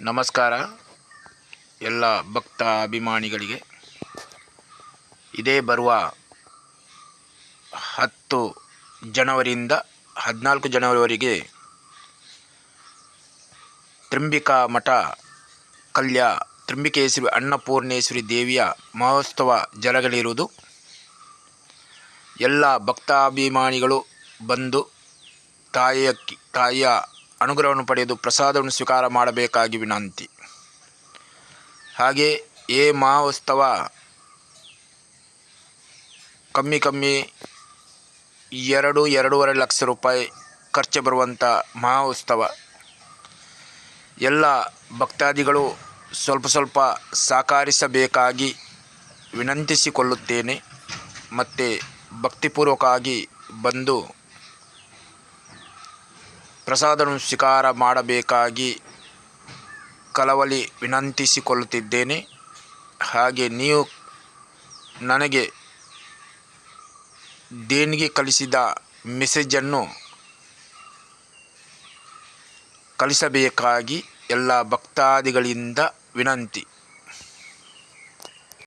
ನಮಸ್ಕಾರ ಎಲ್ಲ ಭಕ್ತ ಅಭಿಮಾನಿಗಳಿಗೆ. ಇದೇ ಬರುವ ಹತ್ತು ಜನವರಿಯಿಂದ ಹದಿನಾಲ್ಕು ಜನವರಿವರೆಗೆ ತ್ರಿಂಬಿಕಾ ಮಠ, ಕಲ್ಯ ತ್ರಿಂಬಿಕೇಶ್ವರಿ ಅನ್ನಪೂರ್ಣೇಶ್ವರಿ ದೇವಿಯ ಮಹೋತ್ಸವ ಜರಗಲಿರುವುದು ಎಲ್ಲ ಭಕ್ತಾಭಿಮಾನಿಗಳು ಬಂದು ತಾಯಿಯ ತಾಯಿಯ ಅನುಗ್ರಹವನ್ನು ಪಡೆದು ಪ್ರಸಾದವನ್ನು ಸ್ವೀಕಾರ ಮಾಡಬೇಕಾಗಿ ವಿನಂತಿ. ಹಾಗೆ ಏ ಮಹೋತ್ಸವ ಕಮ್ಮಿ ಕಮ್ಮಿ ಎರಡು, ಎರಡೂವರೆ ಲಕ್ಷ ರೂಪಾಯಿ ಖರ್ಚು ಬರುವಂಥ ಮಹೋತ್ಸವ ಎಲ್ಲ ಭಕ್ತಾದಿಗಳು ಸ್ವಲ್ಪ ಸ್ವಲ್ಪ ಸಹಕರಿಸಬೇಕಾಗಿ ವಿನಂತಿಸಿಕೊಳ್ಳುತ್ತೇನೆ. ಮತ್ತು ಭಕ್ತಿಪೂರ್ವಕವಾಗಿ ಬಂದು ಪ್ರಸಾದವನ್ನು ಸ್ವೀಕಾರ ಮಾಡಬೇಕಾಗಿ ಕಳವಳಿ ವಿನಂತಿಸಿಕೊಳ್ಳುತ್ತಿದ್ದೇನೆ. ಹಾಗೆ ನೀವು ನನಗೆ ದೇಣಿಗೆ ಕಳಿಸಿದ ಮೆಸೇಜನ್ನು ಕಳಿಸಬೇಕಾಗಿ ಎಲ್ಲ ಭಕ್ತಾದಿಗಳಿಂದ ವಿನಂತಿ.